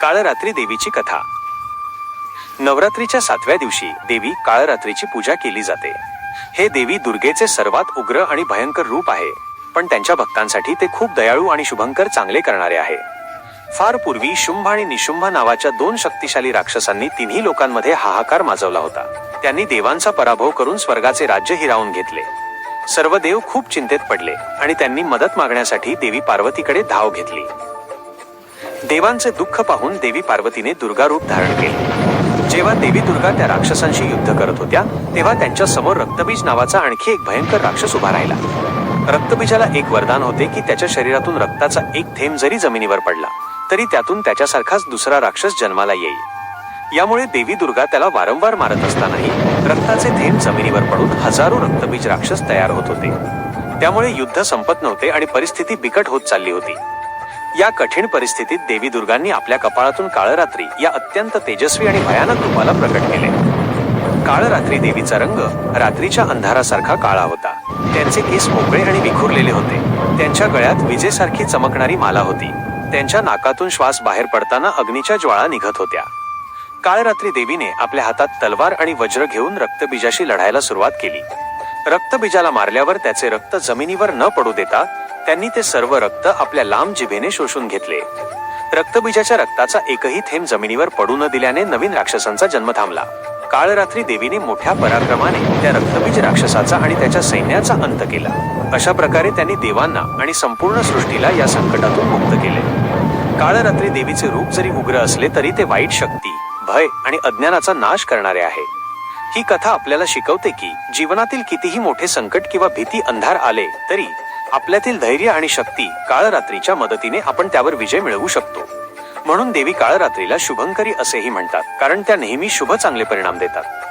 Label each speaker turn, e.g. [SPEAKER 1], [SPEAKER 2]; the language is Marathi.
[SPEAKER 1] काळरात्री देवीची कथा. नवरात्रीच्या सातव्या दिवशी देवी काळरात्रीची पूजा केली जाते. हे देवी दुर्गेचे सर्वात उग्र आणि भयंकर रूप आहे पण त्यांच्या भक्तांसाठी ते खूप दयाळू आणि शुभंकर चांगले करणारे आहे. फार पूर्वी शुंभ आणि निशुंभ नावाच्या दोन शक्तिशाली राक्षसांनी तिन्ही लोकांमध्ये हाहाकार माजवला होता. त्यांनी देवांचा पराभव करून स्वर्गाचे राज्य हिरावून घेतले. सर्व देव खूप चिंतेत पडले आणि त्यांनी मदत मागण्यासाठी देवी पार्वतीकडे धाव घेतली. देवांचे दुःख पाहून देवी पार्वतीने दुर्गा रूप धारण केले. जेव्हा देवी दुर्गा त्या राक्षसांशी युद्ध करत होत्या तेव्हा त्यांच्यासमोर रक्तबीज नावाचा आणखी एक भयंकर राक्षस उभा राहिला. रक्तबीजाला एक वरदान होते की त्याच्या शरीरातून रक्ताचा एक थेंब जरी जमिनीवर पडला तरी त्यातून त्याच्यासारखाच दुसरा राक्षस जन्माला येईल. यामुळे देवी दुर्गा त्याला वारंवार मारत असतानाही रक्ताचे थेंब जमिनीवर पडून हजारो रक्तबीज राक्षस तयार होत होते. त्यामुळे युद्ध संपत नव्हते आणि परिस्थिती बिकट होत चालली होती. या कठीण परिस्थितीत देवी दुर्गांनी आपल्या कपाळातून काळरात्री या अत्यंत तेजस्वी आणि भयानक रूपाला प्रकट केले. काळरात्री देवीचा रंग रात्रीच्या अंधारासारखा काळा होता. त्यांचे केस मोकळे आणि विखुरलेले होते. त्यांच्या गळ्यात विजेसारखी चमकणारी माला होती. त्यांच्या नाकातून श्वास बाहेर पडताना अग्नीच्या ज्वाळा निघत होत्या. काळरात्री देवीने आपल्या हातात तलवार आणि वज्र घेऊन रक्तबीजाशी लढायला सुरुवात केली. रक्तबीजाला मारल्यावर त्याचे रक्त जमिनीवर न पडू देता त्यांनी ते सर्व रक्त आपल्या लांब जिभेने शोषून घेतले. रक्तबीजाच्या रक्ताचा एकही थेंब जमिनीवर पडू न दिल्याने नवीन राक्षसांचा जन्म थांबला. काळरात्री देवीने मोठ्या पराक्रमाने त्या रक्तबीज राक्षसाचा आणि त्याच्या सैन्याचा अंत केला. अशा प्रकारे त्यांनी देवांना आणि संपूर्ण सृष्टीला या संकटातून मुक्त केले. काळरात्री देवीचे रूप जरी उग्र असले तरी ते वाईट शक्ती भय आणि अज्ञानाचा नाश करणारे आहे. ही कथा आपल्याला शिकवते की जीवनातील कितीही मोठे संकट किंवा भीती अंधार आले तरी आपल्यातील धैर्य आणि शक्ती काळरात्रीच्या मदतीने आपण त्यावर विजय मिळवू शकतो. म्हणून देवी काळरात्रीला शुभंकरी असेही म्हणतात कारण त्या नेहमी शुभ चांगले परिणाम देतात.